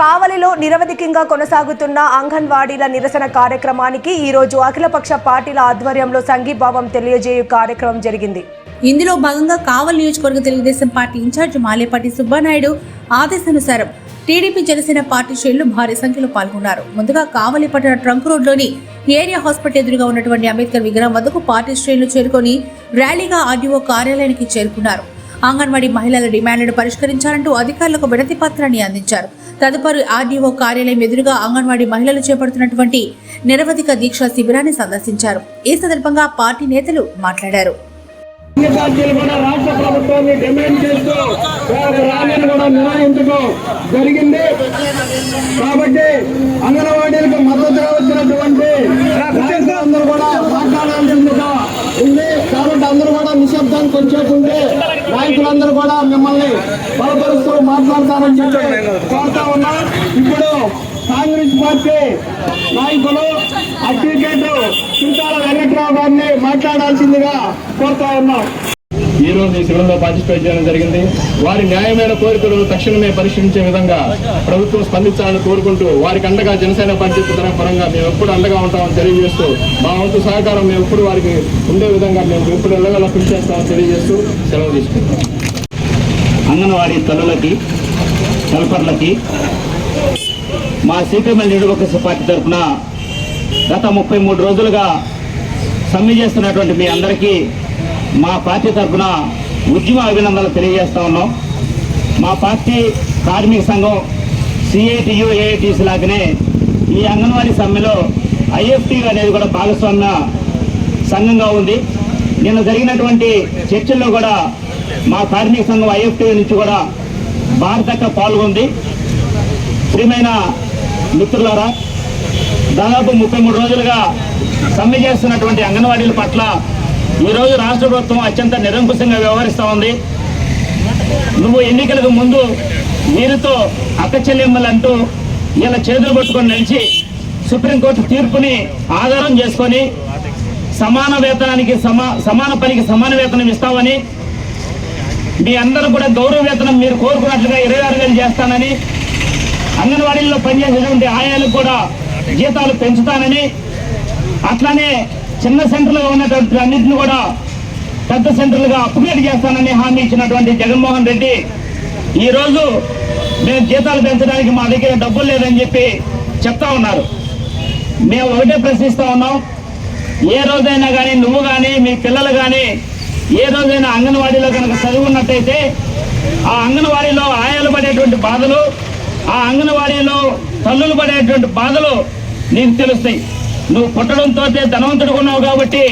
కావలిలో నిరవధికంగా కొనసాగుతున్న అంగన్వాడీల నిరసన కార్యక్రమానికి ఈరోజు అఖిలపక్ష పార్టీల ఆధ్వర్యంలో సంఘీభావం తెలియజేయు కార్యక్రమం జరిగింది. ఇందులో భాగంగా కావలి నియోజకవర్గ తెలుగుదేశం పార్టీ ఇన్ఛార్జ్ మాలేపాటి సుబ్బానాయుడు ఆదేశానుసారం టీడీపీ జనసేన పార్టీ శ్రేణులు భారీ సంఖ్యలో పాల్గొన్నారు. ముందుగా కావలి పట్టణ ట్రంక్ రోడ్లోని ఏరియా హాస్పిటల్ ఎదురుగా ఉన్నటువంటి అంబేద్కర్ విగ్రహం వద్దకు పార్టీ శ్రేణులు చేరుకొని ర్యాలీగా ఆర్డీఓ కార్యాలయానికి చేరుకున్నారు. అంగన్వాడీ మహిళల డిమాండ్లను పరిష్కరించాలంటూ అధికారులకు వినతి పత్రాన్ని అందించారు. తదుపరి ఆర్డీఓ కార్యాలయం ఎదురుగా అంగన్వాడీ మహిళలు చేపడుతున్నటువంటి నిరవధిక దీక్ష శిబిరాన్ని సందర్శించారు. ఈ సందర్భంగా పార్టీ నేతలు మాట్లాడారు. కూడా రాష్ట్ర ప్రభుత్వాన్ని డిమాండ్ చేస్తూ కూడా జరిగింది. కాబట్టి అంగన్వాడీలకు కూడా మాట్లాడాల్సిందిగా ఉంది. కాబట్టి అందరూ కూడా నిశ్శబ్దానికి వచ్చేకుంటే నాయకులందరూ కూడా మిమ్మల్ని బలపరుస్తూ మాట్లాడతానని చెప్పి కోరుతా ఉన్నా. ఇప్పుడు కాంగ్రెస్ పార్టీ నాయకులు అడ్వకేట్ చింతాల వెంకట్రావు గారిని మాట్లాడాల్సిందిగా కోరుతా ఉన్నాం. ఈ రోజు ఈ శిబిరంలో పార్టిసిపేట్ చేయడం జరిగింది. వారి న్యాయమైన కోరికలు తక్షణమే పరిశీలించే విధంగా ప్రభుత్వం స్పందించాలని కోరుకుంటూ వారికి అండగా జనసేన పార్టీ పరంగా మేము ఎప్పుడు అండగా ఉంటామని తెలియజేస్తూ మా వంతు సహకారం మేము ఎప్పుడు వారికి ఉండే విధంగా మేము ఎప్పుడు ఎల్లగల కృషి చేస్తామని తెలియజేస్తూ సెలవు తీసుకుంటాం అంగన్వాడీ తల్లులకి హెల్పర్లకి మా సిపిఎంఎల్ నిడుపక్ష పార్టీ తరఫున గత ముప్పై మూడు రోజులుగా సమ్మె చేస్తున్నటువంటి మీ అందరికీ మా పార్టీ తరఫున ఉద్యమ అభినందనలు తెలియజేస్తా ఉన్నాం. మా పార్టీ కార్మిక సంఘం సిఐటియు ఏఐటిసి లాగానే ఈ అంగన్వాడీ సమ్మెలో ఐఎఫ్టీ అనేది కూడా భాగస్వామ్య సంఘంగా ఉంది. నిన్న జరిగినటువంటి చర్చల్లో కూడా మా కార్మిక సంఘం ఐఎఫ్టీ నుంచి కూడా భారతక్క పాల్గొంది. ప్రియమైన మిత్రులారా దాదాపు ముప్పై మూడు రోజులుగా సమ్మె చేస్తున్నటువంటి అంగన్వాడీల పట్ల ఈరోజు రాష్ట్ర ప్రభుత్వం అత్యంత నిరంకుశంగా వ్యవహరిస్తూ ఉంది. నువ్వు ఎన్నికలకు ముందు వీరితో అక్కచెల్లెమ్మలంటూ ఇలా చేతులు పట్టుకొని నిలిచి సుప్రీంకోర్టు తీర్పుని ఆధారం చేసుకొని సమాన వేతనానికి సమా సమాన పనికి సమాన వేతనం ఇస్తామని మీ అందరూ కూడా గౌరవ వేతనం మీరు కోరుకున్నట్లుగా ఇరవై ఆరు వేలు చేస్తానని అంగన్వాడీల్లో పనిచేసేటువంటి ఆయాలకు కూడా జీతాలు పెంచుతానని అట్లానే చిన్న సెంటర్లుగా ఉన్నటువంటి అన్నింటిని కూడా పెద్ద సెంటర్లుగా అప్గ్రేడ్ చేస్తానని హామీ ఇచ్చినటువంటి జగన్మోహన్ రెడ్డి. ఈరోజు మేము జీతాలు పెంచడానికి మా దగ్గర డబ్బులు లేదని చెప్పి చెప్తా ఉన్నారు. మేము ఒకటే ప్రశ్నిస్తూ ఉన్నాం. ఏ రోజైనా కానీ నువ్వు కానీ మీ పిల్లలు కానీ ఏ రోజైనా అంగన్వాడీలో కనుక చదువుకున్నట్టయితే ఆ అంగన్వాడీలో ఆయాలు పడేటువంటి బాధలు ఆ అంగన్వాడీలో తల్లులు పడేటువంటి బాధలు నీకు తెలుస్తాయి. నువ్వు పుట్టడంతో ధనవంతుడు ఉన్నావు కాబట్టి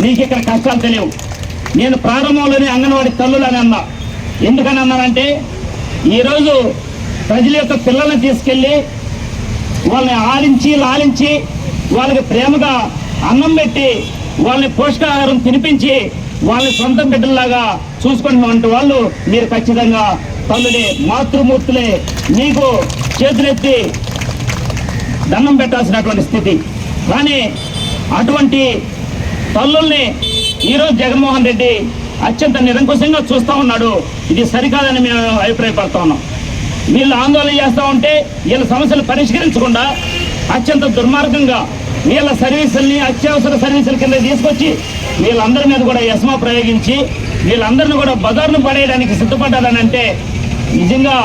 నీకు ఇక్కడ కష్టాలు తెలియవు. నేను ప్రారంభంలోనే అంగన్వాడీ తల్లులు అని అన్నా. ఎందుకని అన్నానంటే ఈరోజు ప్రజల యొక్క పిల్లల్ని తీసుకెళ్ళి వాళ్ళని ఆడించి లాలించి వాళ్ళకి ప్రేమగా అన్నం పెట్టి వాళ్ళని పోషకాహారం తినిపించి వాళ్ళని సొంత బిడ్డల్లాగా చూసుకున్నటువంటి వాళ్ళు మీరు ఖచ్చితంగా తల్లులే మాతృమూర్తులే మీకు చేతులెత్తి దండం పెట్టాల్సినటువంటి స్థితి. కానీ అటువంటి తల్లుల్ని ఈరోజు జగన్మోహన్ రెడ్డి అత్యంత నిరంకుశంగా చూస్తూ ఉన్నాడు. ఇది సరికాదని మేము అభిప్రాయపడతా ఉన్నాం. వీళ్ళు ఆందోళన చేస్తూ ఉంటే వీళ్ళ సమస్యలు పరిష్కరించకుండా అత్యంత దుర్మార్గంగా వీళ్ళ సర్వీసుల్ని అత్యవసర సర్వీసుల కింద తీసుకొచ్చి వీళ్ళందరి మీద కూడా యస్మా ప్రయోగించి వీళ్ళందరిని కూడా బజార్ను పడేయడానికి సిద్ధపడ్డారని అంటే నిజంగా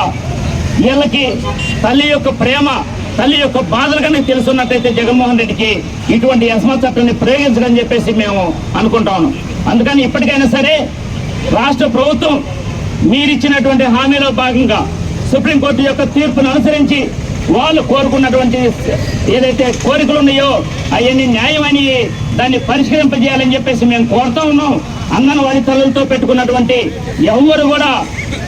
వీళ్ళకి తల్లి యొక్క ప్రేమ తల్లి యొక్క బాధలు కనుక తెలుసున్నట్టయితే జగన్మోహన్ రెడ్డికి ఇటువంటి యస్మా చట్టాన్ని ప్రయోగించడం చెప్పేసి మేము అనుకుంటాము అందుకని ఇప్పటికైనా సరే రాష్ట్ర ప్రభుత్వం మీరిచ్చినటువంటి హామీలో భాగంగా సుప్రీంకోర్టు యొక్క తీర్పును అనుసరించి వాళ్ళు కోరుకున్నటువంటి ఏదైతే కోరికలు ఉన్నాయో అవన్నీ న్యాయమని దాన్ని పరిష్కరింపజేయాలని చెప్పేసి మేము కోరుతా ఉన్నాం. అంగన్వాడీ తల్లులతో పెట్టుకున్నటువంటి ఎవరు కూడా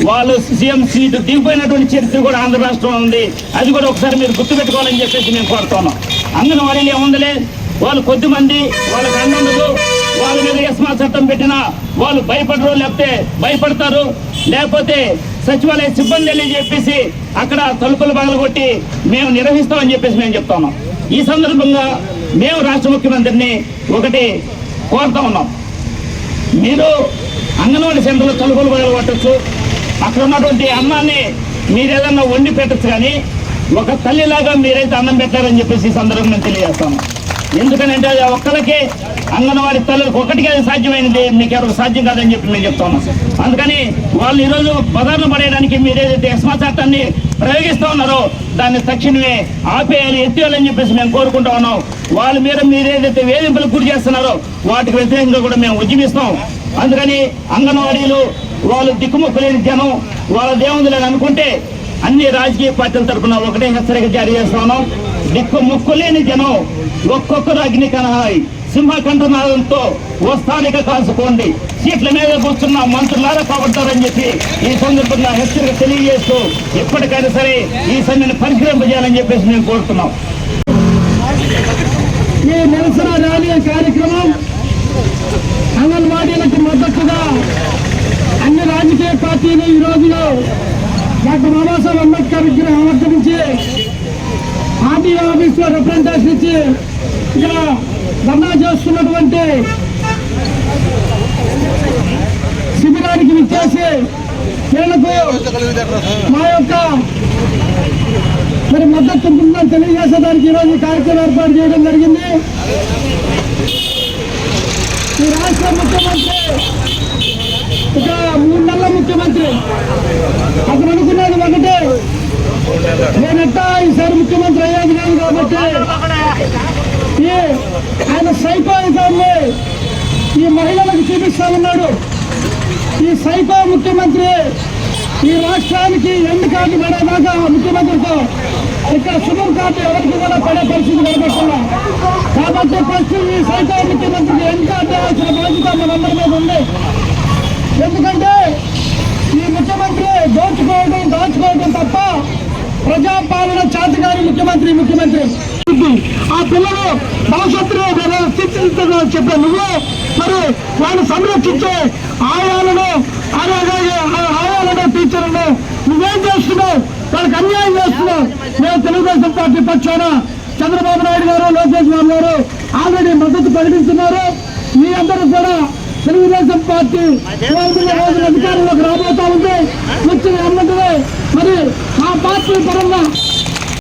వాళ్ళు సీఎం సీటు దిగిపోయినటువంటి చరిత్ర కూడా ఆంధ్ర రాష్ట్రంలో ఉంది. అది కూడా ఒకసారి మీరు గుర్తుపెట్టుకోవాలని చెప్పేసి మేము కోరుతున్నాం అంగన్వాడీలు ఏముందలే? వాళ్ళు కొద్దిమంది వాళ్ళకి అన్నందుకు వాళ్ళ మీద యస్మా చట్టం పెట్టినా వాళ్ళు భయపడరు లేకపోతే భయపడతారు. లేకపోతే సచివాలయ సిబ్బంది వెళ్ళి చెప్పేసి అక్కడ తలుపులు పగలగొట్టి మేము నిర్వహిస్తామని చెప్పేసి మేము చెప్తా ఈ సందర్భంగా మేము రాష్ట్ర ముఖ్యమంత్రిని ఒకటి కోరుతా ఉన్నాం. మీరు అంగన్వాడీ సెంటర్లో తలుపులు పగలగొట్టచ్చు. అక్కడ ఉన్నటువంటి అన్నాన్ని మీరు ఏదన్నా వండి పెట్టచ్చు కానీ ఒక తల్లిలాగా మీరైతే అన్నం పెట్టారని చెప్పేసి ఈ సందర్భంగా తెలియజేస్తాను ఎందుకనంటే అది ఒక్కరికి అంగన్వాడీ తల్లులకు ఒకటికి అది సాధ్యమైనది మీకు ఎవరికి సాధ్యం కాదని చెప్పి నేను చెప్తాను అందుకని వాళ్ళు ఈరోజు బదారులు పడేయడానికి మీరు ఏదైతే ఎస్మా చట్టాన్ని ప్రయోగిస్తూ ఉన్నారో దాన్ని తక్షణమే ఆపేయాలి ఎత్తేయాలని చెప్పేసి మేము కోరుకుంటా ఉన్నాం. వాళ్ళ మీద మీరు ఏదైతే వేధింపులకు గురి చేస్తున్నారో వాటికి వ్యతిరేకంగా కూడా మేము ఉద్యమిస్తాం అందుకని అంగన్వాడీలు వాళ్ళు దిక్కుమొక్కలేని జనం వాళ్ళ దేవుందులని అనుకుంటే అన్ని రాజకీయ పార్టీల తరఫున ఒకటే హెచ్చరిక జారీ చేస్తా ఉన్నాం. దిక్కు ముక్కులేని జనం ఒక్కొక్కరు అగ్ని కనహాయి సింహకంఠనాదంతో వస్తానిక కాసుకోండి సీట్ల మీద కూర్చున్న మంత్రులారా కాబడతారని చెప్పి ఈ సందర్భంగా హెచ్చరిక తెలియజేస్తూ ఎప్పటికైనా సరే ఈ సమ్మెను పరిశీలింపజేయాలని చెప్పేసి మేము కోరుతున్నాం. ఈ నిరసన ర్యాలీ కార్యక్రమం అంగన్వాడీలకు మద్దతుగా అన్ని రాజకీయ పార్టీలు ఈ రోజులో డాక్టర్ బాబాసాహెబ్ అంబేద్కర్ విగ్రహం ఆవిష్కరించి ఆర్టీ ఆఫీస్లో రిప్రజెంటేషన్ ఇచ్చి ఇక్కడ ధర్నా చేస్తున్నటువంటి శిబిరానికి విచ్చేసి వీళ్ళకు మా యొక్క మరి మద్దతు ఉంటుందని తెలియజేసేదానికి ఈరోజు కార్యక్రమం ఏర్పాటు చేయడం జరిగింది. ఈ రాష్ట్ర ముఖ్యమంత్రి ఇక మూడు నెలల ముఖ్యమంత్రి అతను అనుకున్నది ఒకటే. నేనట్టా ఈసారి ముఖ్యమంత్రి కాబట్టి ఈ ఆయన సైకోయిజాన్ని ఈ మహిళలకు చూపిస్తా ఉన్నాడు. ఈ సైకో ముఖ్యమంత్రి ఈ రాష్ట్రానికి ఎండ్ కార్డు పడేదాకా ముఖ్యమంత్రితో ఇక్కడ సుమన్ కార్డు ఎవరికి కూడా పడే పరిస్థితి కనబడుతున్నాం కాబట్టి ఫస్ట్ ఈ సైకో ముఖ్యమంత్రికి ఎండ్ కార్డు వేయాల్సిన బాధ్యత మనందరి మీద ఉంది? ఎందుకంటే ఈ ముఖ్యమంత్రి దోచుకోవడం దాచుకోవడం తప్ప ప్రజాపాలన చేతగారి ముఖ్యమంత్రి ముఖ్యమంత్రి. ఆ పిల్లలు భవిష్యత్తులో తీర్చిదిద్దాలని చెప్పే నువ్వు మరి వాళ్ళు సంరక్షించే ఆయాలను ఆయాలను టీచర్లను నువ్వేం చేస్తున్నావు? వాళ్ళకి అన్యాయం చేస్తున్నావు. మేము తెలుగుదేశం పార్టీ పక్షాన చంద్రబాబు నాయుడు గారు లోకేష్ బాబు గారు ఆల్రెడీ మద్దతు ప్రకటిస్తున్నారు. మీ అందరూ కూడా తెలుగుదేశం పార్టీ రోజుల అధికారంలోకి రాబోతా ఉంది. వచ్చిన ఎమ్మెల్యే మరి ఆ పార్టీ పరంగా